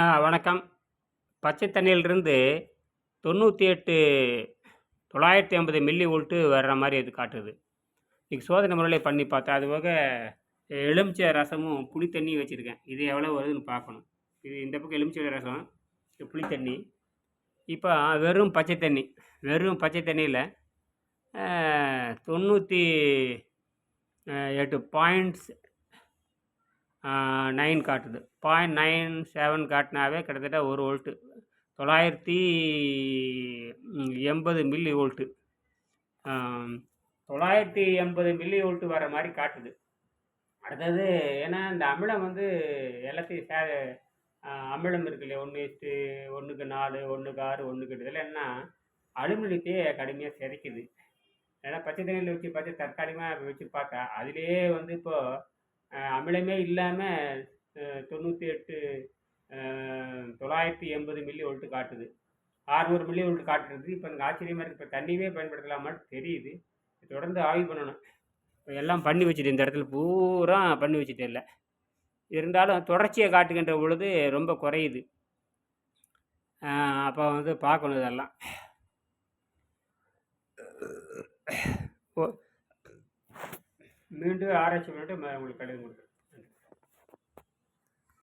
ஆ வணக்கம். பச்சை தண்ணியிலிருந்து தொண்ணூற்றி எட்டு தொள்ளாயிரத்தி ஐம்பது மில்லி வோல்ட்டு வர்ற மாதிரி அது காட்டுது. இன்றைக்கி சோதனை முறையில் பண்ணி பார்த்தேன். அது போக எலுமிச்சை ரசமும் புளி தண்ணியும் வச்சுருக்கேன். இது எவ்வளோ வருதுன்னு பார்க்கணும். இது இந்த பக்கம் எலுமிச்சை ரசம் இது புளி தண்ணி. இப்போ வெறும் பச்சை தண்ணி வெறும் பச்சை தண்ணியில் தொண்ணூற்றி எட்டு பாயிண்ட்ஸ் நைன் காட்டுது. பாயிண்ட் நைன் செவன் காட்டினாவே கிட்டத்தட்ட ஒரு வோல்ட்டு. தொள்ளாயிரத்தி எண்பது மில்லி வோல்ட்டு. தொள்ளாயிரத்தி எண்பது மில்லி வோல்ட்டு வர மாதிரி காட்டுது. அடுத்தது ஏன்னா இந்த அமிலம் வந்து எல்லாத்தையும் சே அமிலம் இருக்கு இல்லையா? ஒன்று எட்டு ஒன்றுக்கு நாலு ஒன்றுக்கு ஆறு ஒன்றுக்கு எட்டு. இதில் என்ன? அலுமினியத்தையே கடுமையாக சிதைக்குது. ஏன்னா பச்சை தண்ணியில் வச்சு பார்த்து தற்காலிகமாக வச்சு பார்த்தா அதுலேயே வந்து இப்போது அமிலமே இல்லாமல் தொண்ணூற்றி எட்டு தொள்ளாயிரத்தி எண்பது மில்லி வோல்ட்டு காட்டுது. ஆறுநூறு மில்லி வோல்ட் காட்டுறது. இப்போ எனக்கு ஆச்சரியமாக இருக்குது இப்போ தண்ணியுமே பயன்படுத்தலாமான்னு தெரியுது. தொடர்ந்து ஆய்வு பண்ணணும். இப்போ எல்லாம் பண்ணி வச்சுட்டு இந்த இடத்துல பூரா பண்ணி வச்சுட்டு இல்லை. இருந்தாலும் தொடர்ச்சியை காட்டுகின்ற பொழுது ரொம்ப குறையுது. அப்போ வந்து பார்க்கணும் இதெல்லாம். ஓ மீண்டும் ஆராய்ச்சி பண்ணிட்டு உங்களுக்கு கடிதம் கொடுக்குறேன்.